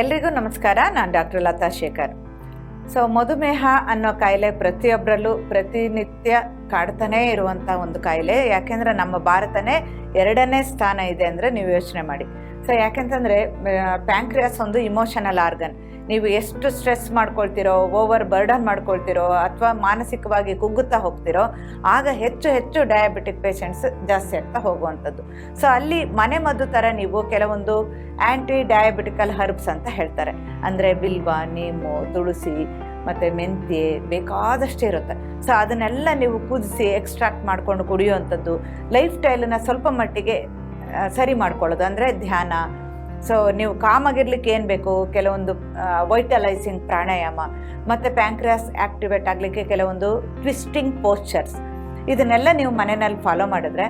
ಎಲ್ರಿಗೂ ನಮಸ್ಕಾರ. ನಾನು ಡಾಕ್ಟರ್ ಲತಾ ಶೇಖರ್. ಸೊ ಮಧುಮೇಹ ಅನ್ನೋ ಕಾಯಿಲೆ ಪ್ರತಿಯೊಬ್ಬರಲ್ಲೂ ಪ್ರತಿನಿತ್ಯ ಕಾಡ್ತಾನೇ ಇರುವಂಥ ಒಂದು ಕಾಯಿಲೆ. ಯಾಕೆಂದರೆ ನಮ್ಮ ಭಾರತನೇ ಎರಡನೇ ಸ್ಥಾನ ಇದೆ ಅಂದರೆ ನೀವು ಯೋಚನೆ ಮಾಡಿ. ಸೊ ಯಾಕೆಂತಂದರೆ ಪ್ಯಾಂಕ್ರಿಯಾಸ್ ಒಂದು ಇಮೋಷನಲ್ ಆರ್ಗನ್ ನೀವು ಎಷ್ಟು ಸ್ಟ್ರೆಸ್ ಮಾಡ್ಕೊಳ್ತಿರೋ ಓವರ್ ಬರ್ಡನ್ ಮಾಡ್ಕೊಳ್ತಿರೋ, ಅಥವಾ ಮಾನಸಿಕವಾಗಿ ಕುಗ್ಗುತ್ತಾ ಹೋಗ್ತಿರೋ, ಆಗ ಹೆಚ್ಚು ಹೆಚ್ಚು ಡಯಾಬಿಟಿಕ್ ಪೇಷಂಟ್ಸ್ ಜಾಸ್ತಿ ಆಗ್ತಾ ಹೋಗುವಂಥದ್ದು. ಸೊ ಅಲ್ಲಿ ಮನೆ ಮದ್ದು ಥರ ನೀವು ಕೆಲವೊಂದು ಆ್ಯಂಟಿ ಡಯಾಬಿಟಿಕಲ್ ಹರ್ಬ್ಸ್ ಅಂತ ಹೇಳ್ತಾರೆ. ಅಂದರೆ ಬಿಲ್ವ, ನೀಮು, ತುಳಸಿ, ಮತ್ತು ಮೆಂತ್ಯೆ ಬೇಕಾದಷ್ಟು ಇರುತ್ತೆ. ಸೊ ಅದನ್ನೆಲ್ಲ ನೀವು ಕುದಿಸಿ ಎಕ್ಸ್ಟ್ರಾಕ್ಟ್ ಮಾಡ್ಕೊಂಡು ಕುಡಿಯುವಂಥದ್ದು ಲೈಫ್ ಸ್ಟೈಲನ್ನು ಸ್ವಲ್ಪ ಮಟ್ಟಿಗೆ ಸರಿ ಮಾಡ್ಕೊಳ್ಳೋದು, ಅಂದರೆ ಧ್ಯಾನ. ಸೊ ನೀವು ಕಾಮಾಗಿರ್ಲಿಕ್ಕೆ ಏನು ಬೇಕು? ಕೆಲವೊಂದು ವೈಟಲೈಸಿಂಗ್ ಪ್ರಾಣಾಯಾಮ, ಮತ್ತು ಪ್ಯಾಂಕ್ರಿಯಾಸ್ ಆ್ಯಕ್ಟಿವೇಟ್ ಆಗಲಿಕ್ಕೆ ಕೆಲವೊಂದು ಟ್ವಿಸ್ಟಿಂಗ್ ಪೋಸ್ಚರ್ಸ್ ಇದನ್ನೆಲ್ಲ ನೀವು ಮನೆಯಲ್ಲಿ ಫಾಲೋ ಮಾಡಿದ್ರೆ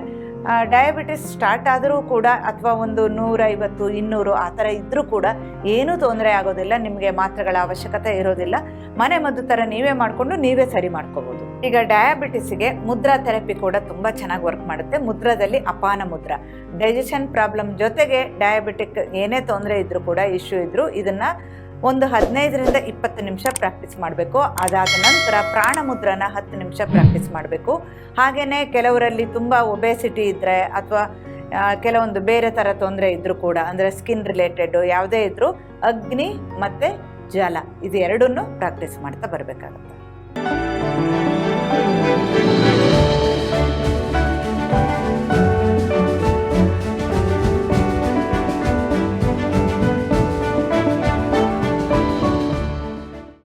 ಡಯಾಬಿಟಿಸ್ ಸ್ಟಾರ್ಟ್ ಆದರೂ ಕೂಡ ಅಥವಾ ಒಂದು ನೂರೈವತ್ತು, ಇನ್ನೂರು ಆ ಥರ ಇದ್ದರೂ ಕೂಡ ಏನೂ ತೊಂದರೆ ಆಗೋದಿಲ್ಲ, ನಿಮಗೆ ಮಾತ್ರೆಗಳ ಅವಶ್ಯಕತೆ ಇರೋದಿಲ್ಲ. ಮನೆ ಮದ್ದು ಥರ ನೀವೇ ಮಾಡಿಕೊಂಡು ನೀವೇ ಸರಿ ಮಾಡ್ಕೋಬೋದು. ಈಗ ಡಯಾಬಿಟಿಸ್ಗೆ ಮುದ್ರಾ ಥೆರಪಿ ಕೂಡ ತುಂಬ ಚೆನ್ನಾಗಿ ವರ್ಕ್ ಮಾಡುತ್ತೆ. ಮುದ್ರಾದಲ್ಲಿ ಅಪಾನ ಮುದ್ರ. ಡೈಜೆಷನ್ ಪ್ರಾಬ್ಲಮ್ ಜೊತೆಗೆ ಡಯಾಬಿಟಿಕ್ ಏನೇ ತೊಂದರೆ ಇದ್ದರೂ ಕೂಡ ಇಶ್ಯೂ ಇದ್ದರೂ ಇದನ್ನು ಒಂದು ಹದಿನೈದರಿಂದ ಇಪ್ಪತ್ತು ನಿಮಿಷ ಪ್ರಾಕ್ಟೀಸ್ ಮಾಡಬೇಕು. ಅದಾದ ನಂತರ ಪ್ರಾಣ ಮುದ್ರನ ಹತ್ತು ನಿಮಿಷ ಪ್ರಾಕ್ಟೀಸ್ ಮಾಡಬೇಕು. ಹಾಗೆಯೇ ಕೆಲವರಲ್ಲಿ ತುಂಬ ಒಬೆಸಿಟಿ ಇದ್ದರೆ ಅಥವಾ ಕೆಲವೊಂದು ಬೇರೆ ಥರ ತೊಂದರೆ ಇದ್ದರೂ ಕೂಡ, ಅಂದರೆ ಸ್ಕಿನ್ ರಿಲೇಟೆಡ್ ಯಾವುದೇ ಇದ್ದರೂ ಅಗ್ನಿ ಮತ್ತು ಜಲ ಇದು ಎರಡನ್ನೂ ಪ್ರಾಕ್ಟೀಸ್ ಮಾಡ್ತಾ ಬರಬೇಕಾಗುತ್ತೆ.